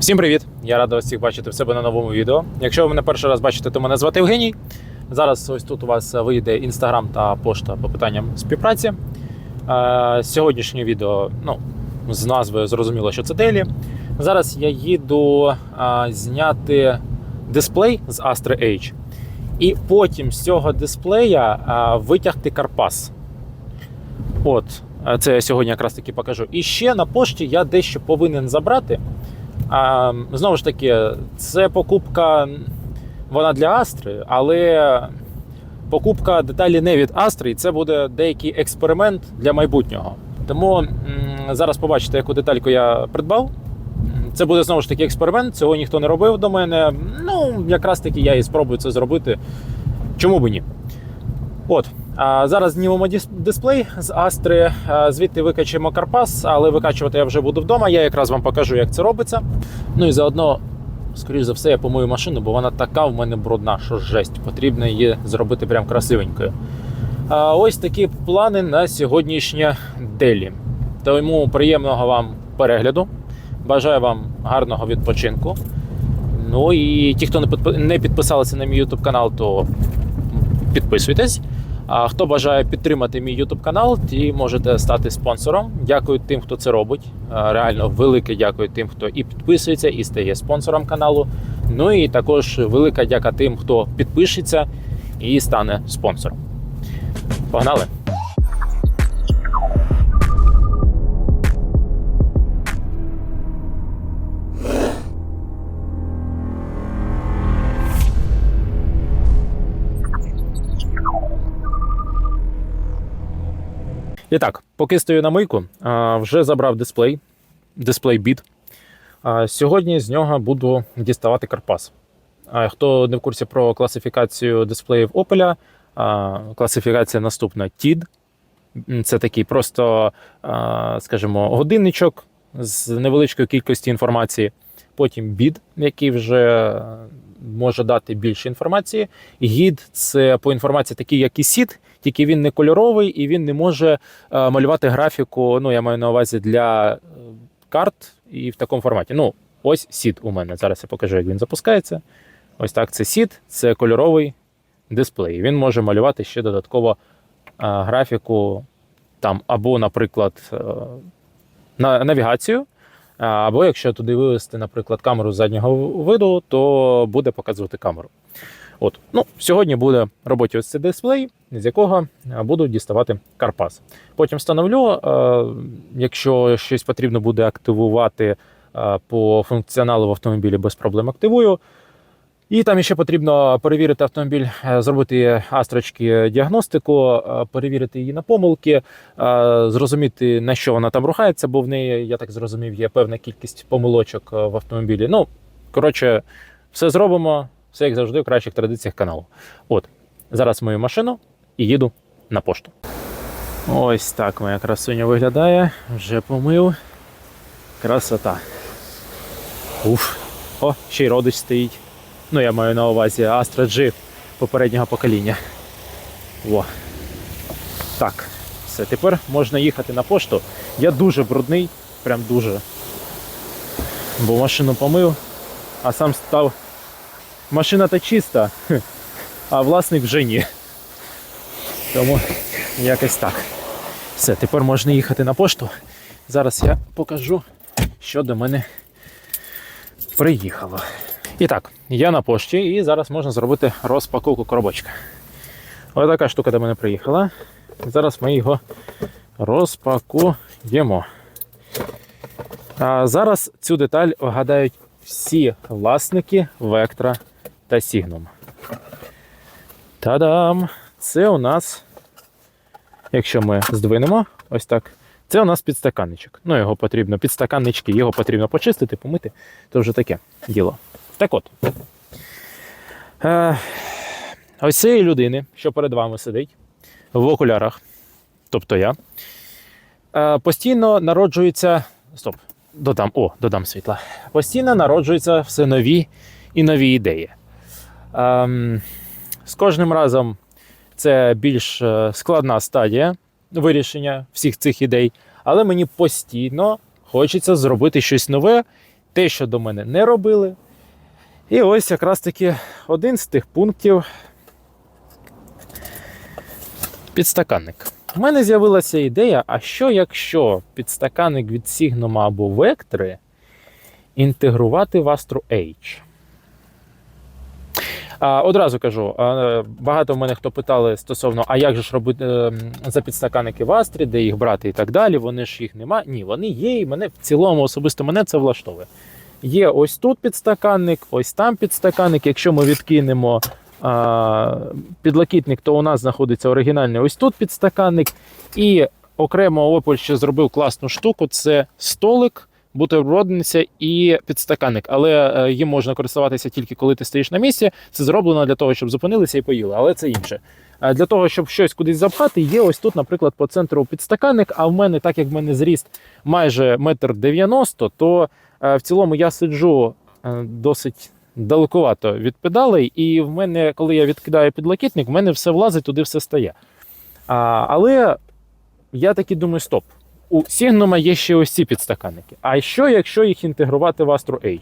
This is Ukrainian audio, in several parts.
Всім привіт! Я радий вас всіх бачити в себе на новому відео. Якщо ви мене перший раз бачите, то мене звати Євгеній. Зараз ось тут у вас вийде інстаграм та пошта по питанням співпраці. Е, Сьогоднішнє відео, ну, з назви зрозуміло, що це делі. Зараз я їду е, зняти дисплей з Astra H. І потім з цього дисплея е, витягти карпас. От, це я сьогодні якраз таки покажу. І ще на пошті я дещо повинен забрати. А, знову ж таки, це покупка вона для Астри, але покупка деталі не від Астри, і це буде деякий експеримент для майбутнього. Тому зараз побачите, яку детальку я придбав. Це буде знову ж таки експеримент, цього ніхто не робив до мене. Ну, якраз таки я і спробую це зробити. Чому би ні? От. Зараз знімемо дисплей з Астри, звідти викачуємо карпас, але викачувати я вже буду вдома. Я якраз вам покажу, як це робиться. Ну і заодно, скоріш за все, я помию машину, бо вона така в мене брудна, що жесть. Потрібно її зробити прям красивенькою. Ось такі плани на сьогоднішнє делі. Тому приємного вам перегляду. Бажаю вам гарного відпочинку. Ну і ті, хто не підписалися на мій YouTube канал, то підписуйтесь. А хто бажає підтримати мій YouTube канал, ті можете стати спонсором. Дякую тим, хто це робить. Реально велике дякую тим, хто і підписується, і стає спонсором каналу. Ну і також велика дяка тим, хто підпишеться і стане спонсором. Погнали! І так, поки стою на мийку, вже забрав дисплей, дисплей біт. Сьогодні з нього буду діставати карпас. Хто не в курсі про класифікацію дисплеїв Opel, класифікація наступна TID. Це такий просто, скажімо, годинничок з невеличкою кількістю інформації. Потім бід, який вже може дати більше інформації. Гід це по інформації такий, як і сіт, тільки він не кольоровий і він не може е, малювати графіку. Ну, я маю на увазі для е, карт і в такому форматі. Ну, ось сіт у мене. Зараз я покажу, як він запускається. Ось так це сіт, це кольоровий дисплей. Він може малювати ще додатково е, графіку там, або, наприклад, на навігацію. Або якщо туди вивести, наприклад, камеру заднього виду, то буде показувати камеру. От. Ну, Сьогодні буде роботі ось цей дисплей, з якого а, буду діставати карпас. Потім встановлю, е, якщо щось потрібно буде активувати е, по функціоналу в автомобілі, без проблем активую. І там ще потрібно перевірити автомобіль, е, зробити астрочки діагностику, е, перевірити її на помилки, е, зрозуміти на що вона там рухається, бо в неї, я так зрозумів, є певна кількість помилочок е, в автомобілі. Ну, коротше, все зробимо, все як завжди, в кращих традиціях каналу. От, зараз мою машину і їду на пошту. Ось так моя красуня виглядає. Вже помив. Красота. Уф. О, ще й родич стоїть. Ну, я маю на увазі Astra G попереднього покоління. О. Так, все, тепер можна їхати на пошту. Я дуже брудний, прям дуже. Бо машину помив, а сам став. Машина та чиста, а власник вже ні. Тому якось так. Все, тепер можна їхати на пошту. Зараз я покажу, що до мене приїхало. І так, я на пошті, і зараз можна зробити розпаковку коробочка. Ось така штука до мене приїхала. Зараз ми його розпакуємо. А зараз цю деталь вгадають всі власники Vectra та Signum. Та-дам! Це у нас, якщо ми здвинемо, ось так. Це у нас підстаканничок. Ну, його потрібно, підстаканнички, його потрібно почистити, помити. Це вже таке діло. Так от. Е, ось цієї людини, що перед вами сидить, в окулярах, тобто я, е, постійно народжується. Стоп, додам, о, додам світла. Постійно народжуються все нові і нові ідеї. Ем, з кожним разом це більш е, складна стадія вирішення всіх цих ідей, але мені постійно хочеться зробити щось нове те, що до мене не робили. І ось якраз таки один з тих пунктів підстаканник. У мене з'явилася ідея: а що якщо підстаканник від Signum або Vectre інтегрувати в Astro H? Одразу кажу, багато в мене хто питали стосовно, а як же ж робити е, за підстаканники в Астрі, де їх брати і так далі. Вони ж їх нема. Ні, вони є, і мене в цілому особисто мене це влаштовує. Є ось тут підстаканник, ось там підстаканник. Якщо ми відкинемо а, підлокітник, то у нас знаходиться оригінальний ось тут підстаканник. І окремо Opel ще зробив класну штуку: це столик, бутербродниця і підстаканник. Але е, їм можна користуватися тільки коли ти стоїш на місці. Це зроблено для того, щоб зупинилися і поїли, але це інше. Для того, щоб щось кудись запхати, є ось тут, наприклад, по центру підстаканник. А в мене, так як в мене зріст майже метр дев'яносто, то е, в цілому я сиджу е, досить далекувато від педалей, і в мене, коли я відкидаю підлокітник, в мене все влазить, туди все стає. Але я таки думаю, стоп. У Signum є ще ось ці підстаканники. А що, якщо їх інтегрувати в Astro H?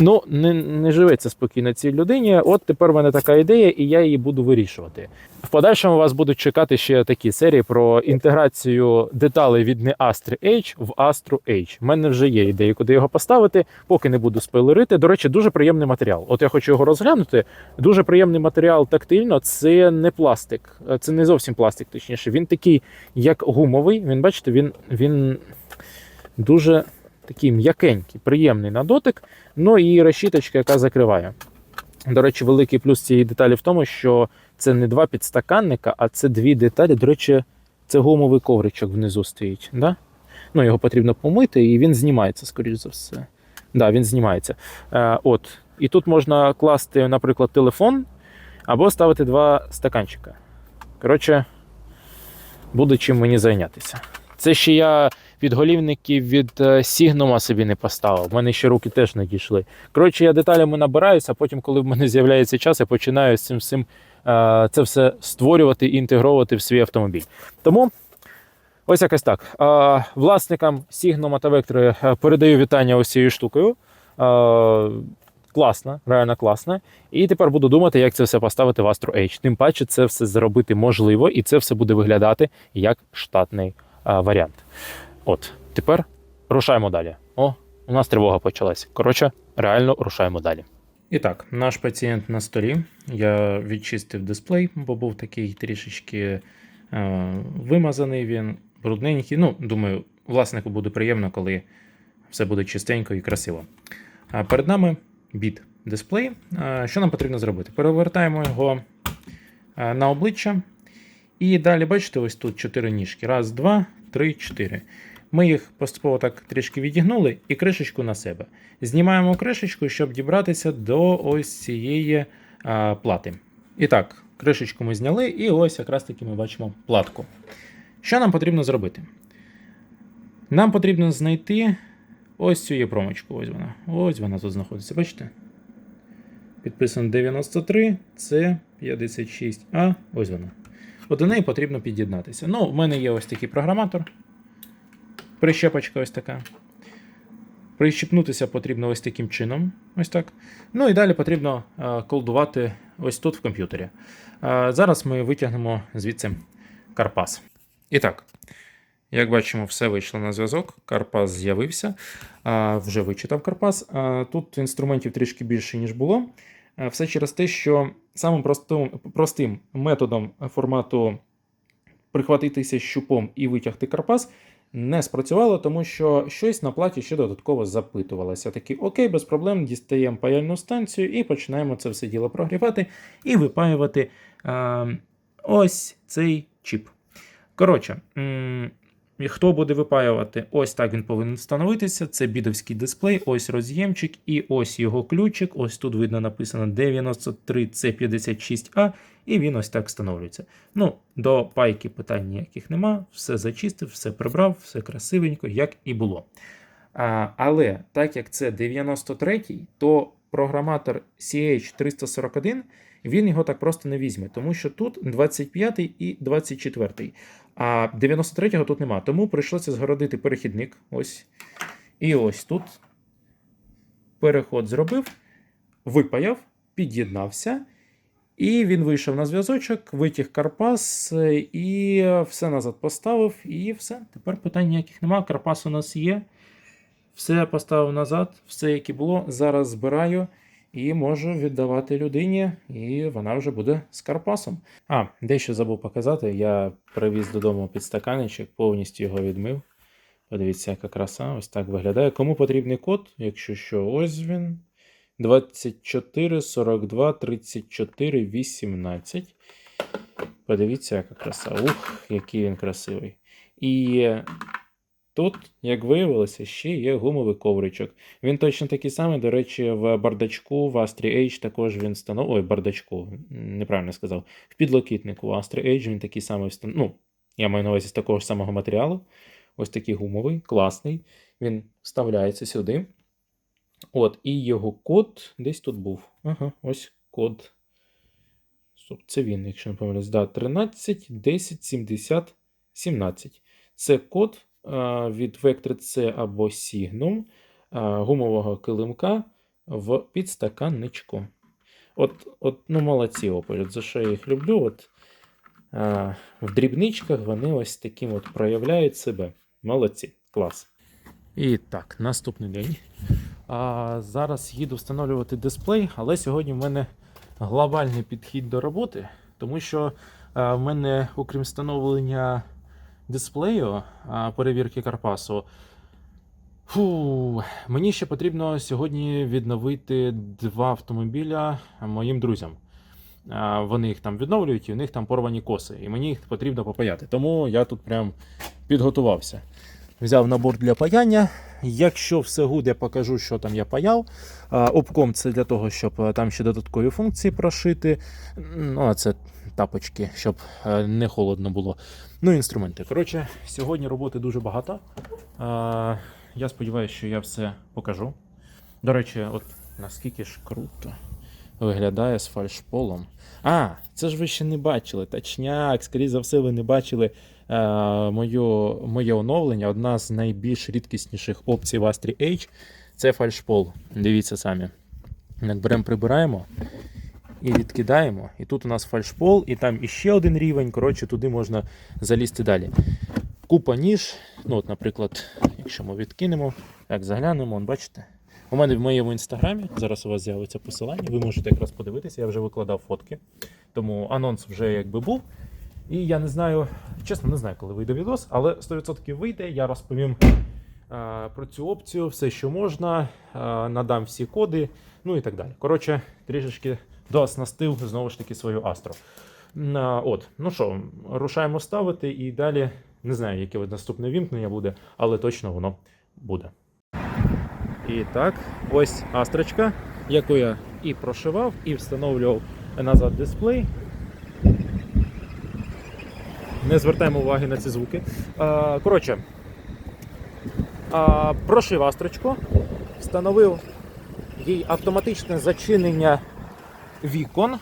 Ну, не, не живеться спокійно цій людині. От тепер в мене така ідея, і я її буду вирішувати. В подальшому вас будуть чекати ще такі серії про інтеграцію деталей від не Astro H в Astro H. У мене вже є ідеї, куди його поставити, поки не буду спойлерити. До речі, дуже приємний матеріал. От я хочу його розглянути. Дуже приємний матеріал тактильно. Це не пластик, це не зовсім пластик, точніше. Він такий, як гумовий. Він, бачите, він, він дуже такий м'якенький, приємний на дотик. Ну і решіточка, яка закриває. До речі, великий плюс цієї деталі в тому, що це не два підстаканника, а це дві деталі. До речі, це гумовий ковричок внизу стоїть. Да? Ну, Його потрібно помити, і він знімається, скоріш за все. Да, він знімається. Е, от. І тут можна класти, наприклад, телефон або ставити два стаканчика. Коротше, буде чим мені зайнятися. Це ще я підголівників від е, Signum собі не поставив. У мене ще руки теж не дійшли. Коротше, я деталями набираюся, а потім, коли в мене з'являється час, я починаю з цим всім е, це все створювати і інтегровувати в свій автомобіль. Тому ось якось так. Е, Власникам Signum та е, передаю вітання ось цією штукою. Класно, реально класно. І тепер буду думати, як це все поставити в Astro H. Тим паче, це все зробити можливо, і це все буде виглядати як штатний варіант. От, тепер рушаємо далі. О, у нас тривога почалась. Коротше, реально рушаємо далі. І так, наш пацієнт на столі. Я відчистив дисплей, бо був такий трішечки е, вимазаний він, брудненький. Ну, думаю, власнику буде приємно, коли все буде чистенько і красиво. А перед нами біт дисплей. А, Що нам потрібно зробити? Перевертаємо його а, на обличчя. І далі, бачите, ось тут чотири ніжки. Раз, два, три, чотири. Ми їх поступово так трішки відігнули і кришечку на себе. Знімаємо кришечку, щоб дібратися до ось цієї а, плати. І так, кришечку ми зняли, і ось якраз таки ми бачимо платку. Що нам потрібно зробити? Нам потрібно знайти ось цю промочку. Ось вона. Ось вона тут знаходиться. Бачите? Підписано 93, це 56А. Ось вона. От до неї потрібно під'єднатися. Ну, в мене є ось такий програматор. Прищепочка ось така. Прищепнутися потрібно ось таким чином. Ось так. Ну і далі потрібно колдувати ось тут в комп'ютері. Зараз ми витягнемо звідси Карпас. І так, як бачимо, все вийшло на зв'язок. Карпас з'явився. Вже вичитав Карпас. Тут інструментів трішки більше, ніж було. Все через те, що самим простим, простим методом формату прихватитися щупом і витягти Карпас не спрацювало, тому що щось на платі ще додатково запитувалося. Такі, окей, без проблем, дістаємо паяльну станцію і починаємо це все діло прогрівати і випаювати е, ось цей чіп. Коротше, м, хто буде випаювати, ось так він повинен встановитися. Це бідовський дисплей, ось роз'ємчик і ось його ключик. Ось тут видно написано 93C56A, і він ось так встановлюється. Ну, до пайки питань ніяких нема, все зачистив, все прибрав, все красивенько, як і було. Але так як це 93-й, то програматор CH341 він його так просто не візьме, тому що тут 25 і 24. А 93-го тут нема. Тому прийшлося згородити перехідник. Ось. І ось тут переход зробив, випаяв, під'єднався. І він вийшов на зв'язочок, витяг Карпас е, і все назад поставив, і все. Тепер питань ніяких немає. Карпас у нас є. Все поставив назад, все, яке було. Зараз збираю і можу віддавати людині, і вона вже буде з Карпасом. А, дещо забув показати. Я привіз додому підстаканничок, повністю його відмив. Подивіться, яка краса. Ось так виглядає. Кому потрібний код, якщо що, ось він. 24, 42, 34, 18. Подивіться, яка краса. Ух, який він красивий. І тут, як виявилося, ще є гумовий ковричок. Він точно такий самий, до речі, в бардачку в Astri H також він встановлений. Ой, бардачку, неправильно сказав. В підлокітнику Astri H він такий самий встановлений. Ну, я маю на увазі з такого ж самого матеріалу. Ось такий гумовий, класний. Він вставляється сюди. От, і його код десь тут був. Ага, ось код. Це він, якщо не помиляюсь. Да, 13 10 70 17. Це код від Vector C або Signum гумового килимка в підстаканничку. От, от ну, молодці Opel, за що я їх люблю. От, а, в дрібничках вони ось таким от проявляють себе. Молодці, клас. І так, наступний день. А, зараз їду встановлювати дисплей, але сьогодні в мене глобальний підхід до роботи, тому що в мене, окрім встановлення дисплею перевірки Карпасу, фу, мені ще потрібно сьогодні відновити два автомобіля моїм друзям. Вони їх там відновлюють, і у них там порвані коси, і мені їх потрібно попаяти. Тому я тут прям підготувався. Взяв набор для паяння. Якщо все гуде, покажу, що там я паяв. Обком це для того, щоб е, там ще додаткові функції прошити. Ну, а це тапочки, щоб е, не холодно було. Ну, інструменти. Коротше, сьогодні роботи дуже багато. Я сподіваюся, що я все покажу. До речі, от наскільки ж круто виглядає з фальшполом. А, це ж ви ще не бачили. Точняк, скоріше за все, ви не бачили е, моє, моє оновлення. Одна з найбільш рідкісніших опцій в Astri H це фальшпол. Дивіться самі. Як беремо, прибираємо і відкидаємо. І тут у нас фальшпол, і там іще один рівень. Коротше, туди можна залізти далі. Купа ніж. Ну, от, наприклад, якщо ми відкинемо, так, заглянемо, он, бачите. У мене в моєму інстаграмі зараз у вас з'явиться посилання. Ви можете якраз подивитися, я вже викладав фотки. Тому анонс вже якби був. І я не знаю, чесно, не знаю, коли вийде відос, але 100% вийде. Я розповім е, про цю опцію, все, що можна, е, надам всі коди, ну і так далі. Коротше, трішечки дооснастив знову ж таки свою Астро. От, ну що, рушаємо ставити і далі не знаю, яке наступне вімкнення буде, але точно воно буде. І так, ось астрочка, яку я і прошивав, і встановлював назад дисплей. Не звертаємо уваги на ці звуки. Коротше, прошив астрочку, встановив їй автоматичне зачинення вікон.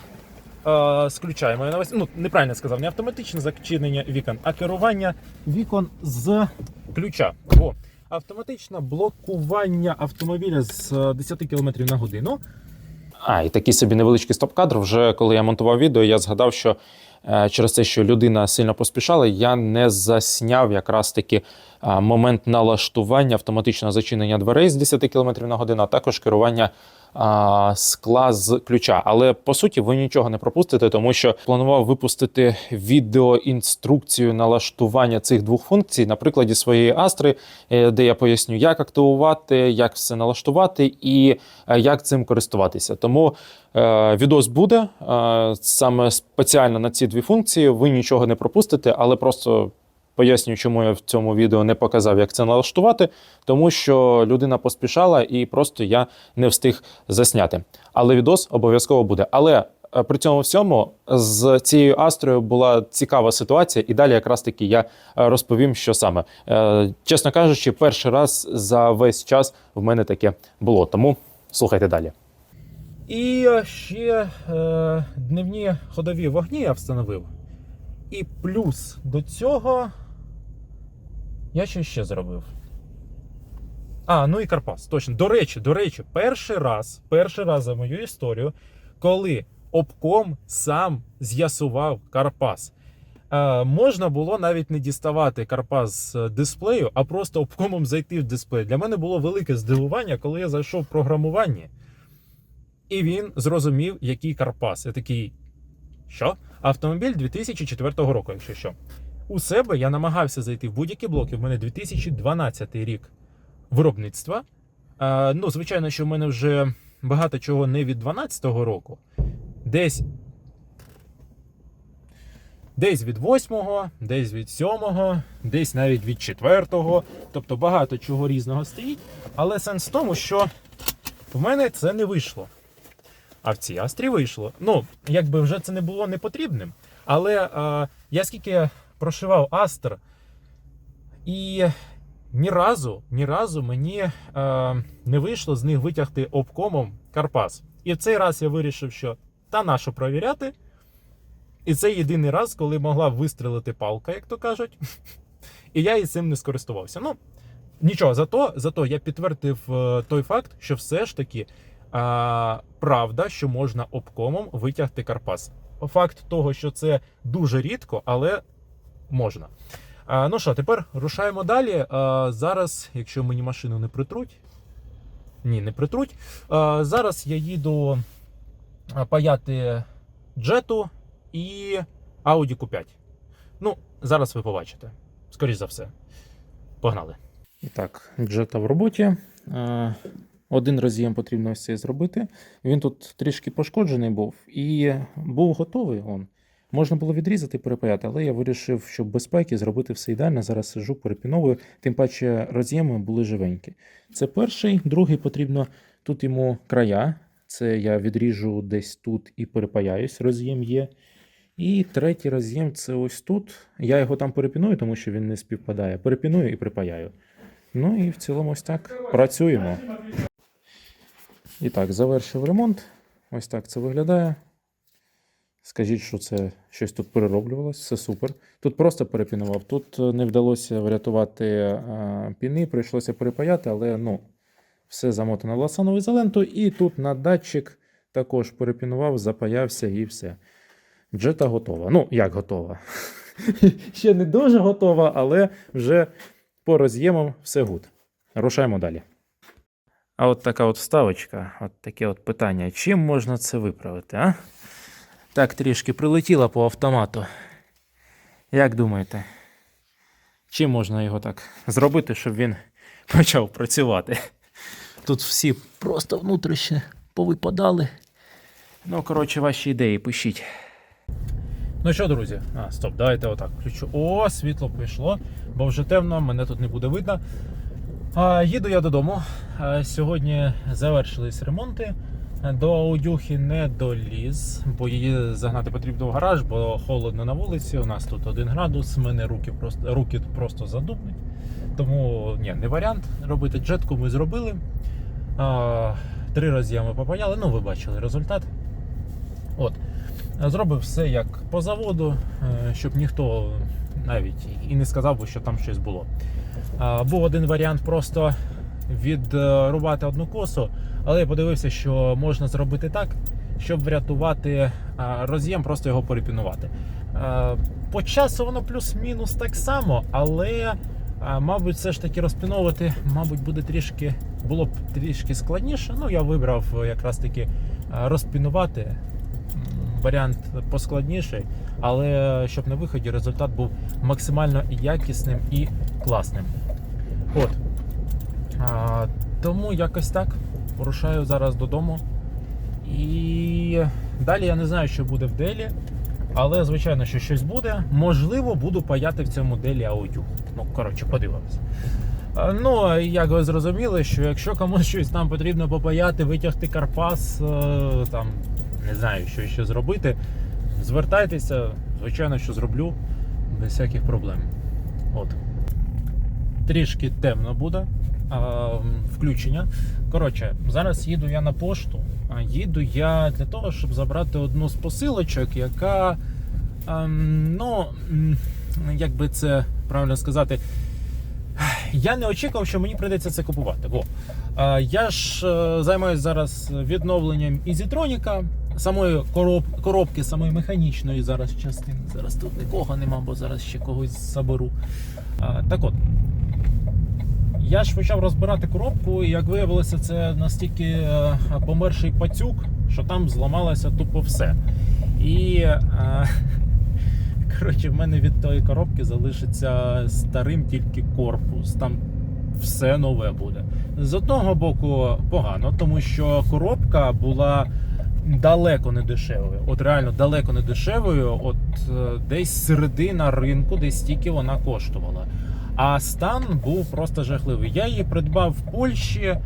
З ключа, я на ну, неправильно сказав, не автоматичне зачинення вікон, а керування вікон з ключа. Бо автоматичне блокування автомобіля з е, 10 км на годину. А, і такий собі невеличкий стоп-кадр. Вже коли я монтував відео, я згадав, що е, через те, що людина сильно поспішала, я не засняв якраз таки е, момент налаштування автоматичного зачинення дверей з 10 км на годину, а також керування а, скла з ключа. Але по суті, ви нічого не пропустите, тому що планував випустити відеоінструкцію налаштування цих двох функцій на прикладі своєї астри, е, де я поясню, як активувати, як все налаштувати і е, як цим користуватися. Тому е, відос буде саме спеціально на ці дві функції. Ви нічого не пропустите, але просто. Пояснюю, чому я в цьому відео не показав, як це налаштувати, тому що людина поспішала і просто я не встиг засняти. Але відос обов'язково буде. Але е, при цьому всьому з цією астрою була цікава ситуація, і далі якраз таки я е, розповім, що саме. Е, Чесно кажучи, перший раз за весь час в мене таке було. Тому слухайте далі. І ще е, дневні ходові вогні я встановив. І плюс до цього я що ще зробив? А, ну і Карпас. Точно. До речі, до речі, перший раз, перший раз за мою історію, коли обком сам з'ясував Карпас. Е, можна було навіть не діставати Карпас з дисплею, а просто обкомом зайти в дисплей. Для мене було велике здивування, коли я зайшов в програмування, і він зрозумів, який Карпас. Я такий, що? Автомобіль 2004 року, якщо що. У себе я намагався зайти в будь-які блоки. В мене 2012 рік виробництва. А, ну, звичайно, що в мене вже багато чого не від 12 року. Десь. Десь від 8-го, десь від 7-го, десь навіть від 4-го. Тобто багато чого різного стоїть. Але сенс в тому, що в мене це не вийшло. А в цій Астрі вийшло. Ну, якби вже це не було не потрібним. Але е, я скільки прошивав Астр, і ні разу, ні разу мені е, не вийшло з них витягти обкомом Карпас. І в цей раз я вирішив, що та нащо провіряти. І це єдиний раз, коли могла вистрелити палка, як то кажуть. І я із цим не скористувався. Ну, нічого, зато, зато я підтвердив е, той факт, що все ж таки а, правда, що можна обкомом витягти Карпас. Факт того, що це дуже рідко, але можна. А, ну що, тепер рушаємо далі. А, зараз, якщо мені машину не притруть, ні, не притруть. А, зараз я їду паяти джету і Audi Q5. Ну, зараз ви побачите. Скоріше за все. Погнали. І так, джета в роботі. Один роз'єм потрібно це зробити. Він тут трішки пошкоджений був і був готовий. Он. Можна було відрізати і перепаяти, але я вирішив, щоб безпеки зробити все ідеально. Зараз сижу, перепіновую, тим паче роз'єми були живенькі. Це перший, другий потрібно тут йому края. Це я відріжу десь тут і перепаяюсь, роз'єм є. І третій роз'єм це ось тут. Я його там перепіную, тому що він не співпадає. Перепіную і припаяю. Ну і в цілому ось так працюємо. І так, завершив ремонт. Ось так це виглядає. Скажіть, що це щось тут перероблювалось, все супер. Тут просто перепінував. Тут е, не вдалося врятувати е, піни, прийшлося перепаяти, але ну, все замотано ласановою ізолентою. І тут на датчик також перепінував, запаявся і все. Джета готова. Ну, як готова? Ще не дуже готова, але вже по роз'ємам все гуд. Рушаємо далі. А от така от вставочка, от таке от питання. Чим можна це виправити, а? Так трішки прилетіла по автомату. Як думаєте? Чим можна його так зробити, щоб він почав працювати? Тут всі просто внутрішньо повипадали. Ну, коротше, ваші ідеї пишіть. Ну що, друзі? А, стоп, давайте отак включу. О, світло пішло, бо вже темно, мене тут не буде видно. А, їду я додому. А, сьогодні завершились ремонти. До аудюхи не доліз, бо її загнати потрібно в гараж, бо холодно на вулиці. У нас тут 1 градус, мене руки просто руки просто задубнуть. Тому ні, не варіант робити джетку ми зробили. А, три рази ми попаяли, ну ви бачили результат. От. Зробив все як по заводу, е, щоб ніхто навіть і не сказав би, що там щось було. А, Був один варіант просто відрубати одну косу, але я подивився, що можна зробити так, щоб врятувати роз'єм, просто його перепінувати. А, По часу воно плюс-мінус так само, але, мабуть, все ж таки розпіновувати, мабуть, буде трішки, було б трішки складніше. Ну, я вибрав якраз таки розпінувати. Варіант поскладніший, але щоб на виході результат був максимально якісним і класним. От. А, тому якось так. Порушаю зараз додому. І далі я не знаю, що буде в делі. Але, звичайно, що щось буде. Можливо, буду паяти в цьому делі аудю. Ну, коротше, подивимось. Ну, як ви зрозуміли, що якщо комусь щось там потрібно попаяти, витягти Карпас, е, там, не знаю, що ще зробити, звертайтеся, звичайно, що зроблю без всяких проблем. От. Трішки темно буде включення. Коротше, зараз їду я на пошту. Їду я для того, щоб забрати одну з посилочок, яка, ем, ну, як би це правильно сказати, я не очікував, що мені прийдеться це купувати. Бо е, я ж е, займаюся зараз відновленням ізітроніка, самої короб, коробки, самої механічної зараз частини. Зараз тут нікого нема, бо зараз ще когось заберу. Е, так от. Я ж почав розбирати коробку, і як виявилося, це настільки е, померший пацюк, що там зламалося тупо все. І е, коротше, в мене від тої коробки залишиться старим тільки корпус. Там все нове буде. З одного боку, погано, тому що коробка була далеко не дешевою. От реально далеко не дешевою. От е, десь середина ринку, десь стільки вона коштувала. А стан був просто жахливий. Я її придбав в Польщі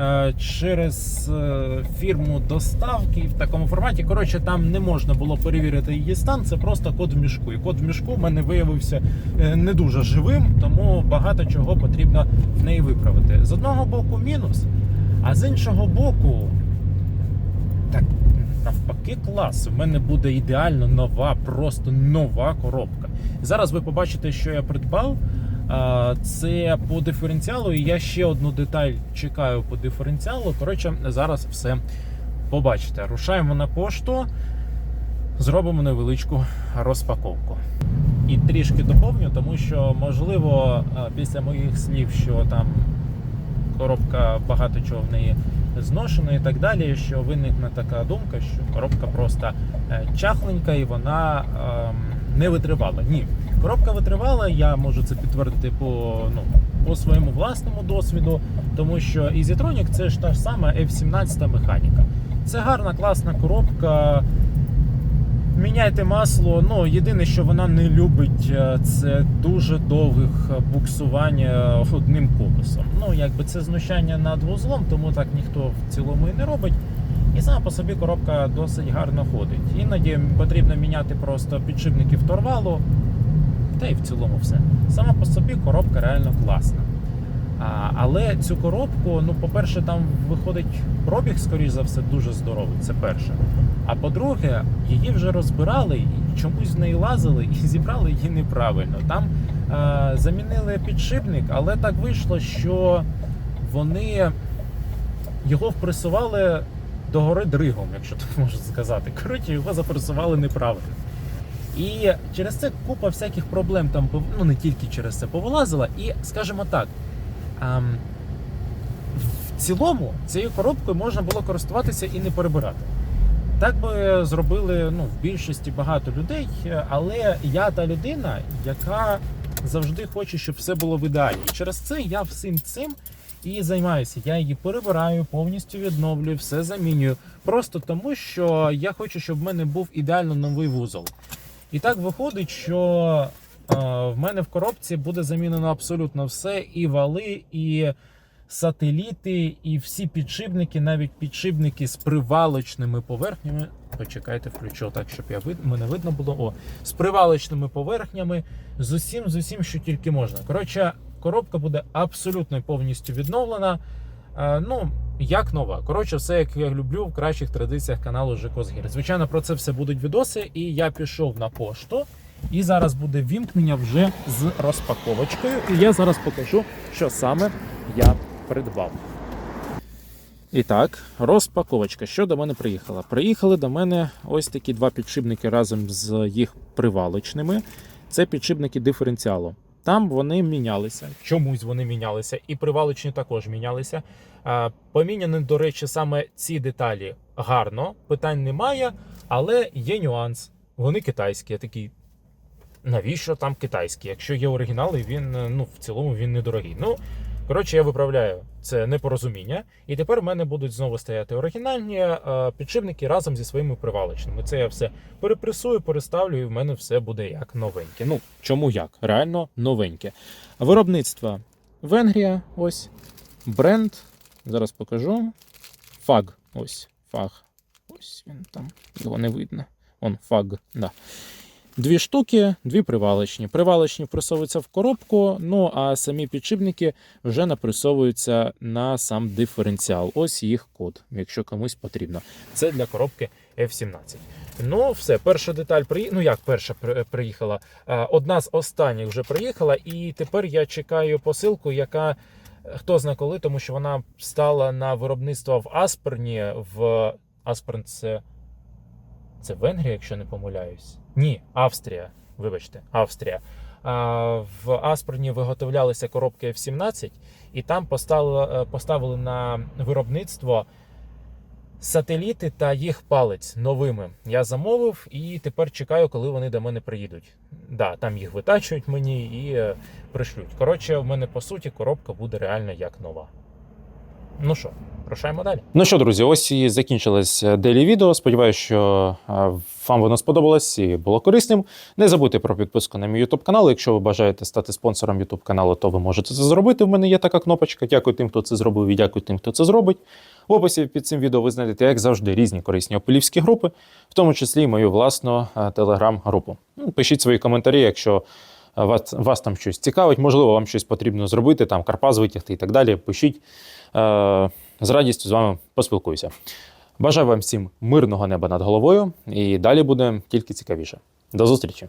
е, через е, фірму доставки в такому форматі. Коротше, там не можна було перевірити її стан. Це просто код в мішку. І код в мішку в мене виявився е, не дуже живим, тому багато чого потрібно в неї виправити. З одного боку, мінус, а з іншого боку, так навпаки, клас. У мене буде ідеально нова, просто нова коробка. Зараз ви побачите, що я придбав. Це по диференціалу, і я ще одну деталь чекаю по диференціалу. Коротше, зараз все побачите. Рушаємо на пошту, зробимо невеличку розпаковку. І трішки доповню, тому що, можливо, після моїх слів, що там коробка багато чого в неї зношена і так далі, що виникне така думка, що коробка просто е, чахленька і вона ем, не витривала. Ні, коробка витривала, я можу це підтвердити по, ну, по своєму власному досвіду, тому що EasyTronic це ж та ж сама F17 механіка. Це гарна, класна коробка. Міняйте масло. Ну, єдине, що вона не любить, е, це дуже довгих буксування одним колесом. Ну, якби це знущання над вузлом, тому так ніхто в цілому і не робить. І сама по собі коробка досить гарно ходить. Іноді потрібно міняти просто підшипники вторвалу, та й в цілому все. Сама по собі коробка реально класна. А, але цю коробку, ну, по-перше, там виходить пробіг, скоріш за все, дуже здоровий. Це перше. А по-друге, її вже розбирали і чомусь з неї лазили і зібрали її неправильно. Там е, замінили підшипник, але так вийшло, що вони його впресували догори дригом, якщо так можна сказати. Коротше, його запресували неправильно. І через це купа всяких проблем там, ну не тільки через це повилазила. І скажімо так, ем, в цілому цією коробкою можна було користуватися і не перебирати. Так би зробили ну, в більшості багато людей, але я та людина, яка завжди хоче, щоб все було в ідеалі. Через це я всім цим і займаюся. Я її перебираю, повністю відновлюю, все замінюю. Просто тому, що я хочу, щоб в мене був ідеально новий вузол. І так виходить, що е, в мене в коробці буде замінено абсолютно все: і вали, і сателіти, і всі підшипники, навіть підшипники з привалочними поверхнями. Почекайте, включу так, щоб я вид... мене видно було. О, з привалочними поверхнями, з усім, з усім, що тільки можна. Коротше, коробка буде абсолютно повністю відновлена. Е, ну, як нова. Коротше, все як я люблю в кращих традиціях каналу Жекозгір. Звичайно, про це все будуть відоси, і я пішов на пошту. І зараз буде вімкнення вже з розпаковочкою. І я зараз покажу, що саме я придбав. І так, розпаковочка. Що до мене приїхала? Приїхали до мене ось такі два підшипники разом з їх привалочними. Це підшипники диференціалу. Там вони мінялися. Чомусь вони мінялися, і привалочні також мінялися. Поміняні, до речі, саме ці деталі гарно, питань немає, але є нюанс. Вони китайські. Я такий. Навіщо там китайські? Якщо є оригінал, і він е, ну, в цілому він недорогий. Ну, коротше, я виправляю це непорозуміння. І тепер в мене будуть знову стояти оригінальні е, підшипники разом зі своїми привалочними. Це я все перепресую, переставлю, і в мене все буде як новеньке. Ну, чому як? Реально новеньке. Виробництво Венгрія, ось. Бренд. Зараз покажу. Фаг. Ось. Фаг. Ось він там. Його не видно. Он фаг. Да. Дві штуки, дві привалочні. Привалочні впресовуються в коробку, ну а самі підшипники вже напресовуються на сам диференціал. Ось їх код, якщо комусь потрібно. Це для коробки F17. Ну, все, перша деталь при... Ну як перша приїхала? Одна з останніх вже приїхала, і тепер я чекаю посилку, яка хто зна коли, тому що вона стала на виробництво в Асперні. В Асперн це. Це Венгрія, якщо не помиляюсь. Ні, Австрія. Вибачте, Австрія. В Асперні виготовлялися коробки F-17, і там поставили, е, поставили на виробництво сателіти та їх палець новими. Я замовив і тепер чекаю, коли вони до мене приїдуть. Да, там їх витачують мені і е, пришлють. Коротше, в мене по суті коробка буде реально як нова. Ну що, рушаємо далі. Ну що, друзі, ось і закінчилось дейлі відео. Сподіваюся, що е, вам воно сподобалось і було корисним. Не забудьте про підписку на мій YouTube канал. Якщо ви бажаєте стати спонсором YouTube каналу, то ви можете це зробити. В мене є така кнопочка. Дякую тим, хто це зробив, і дякую тим, хто це зробить. В описі під цим відео ви знайдете, як завжди, різні корисні опилівські групи, в тому числі і мою власну телеграм-групу. Ну, Пишіть свої коментарі, якщо вас, вас там щось цікавить, можливо, вам щось потрібно зробити, там Карпаз витягти і так далі. Пишіть. Е, З радістю з вами поспілкуюся. Бажаю вам всім мирного неба над головою, і далі буде тільки цікавіше. До зустрічі!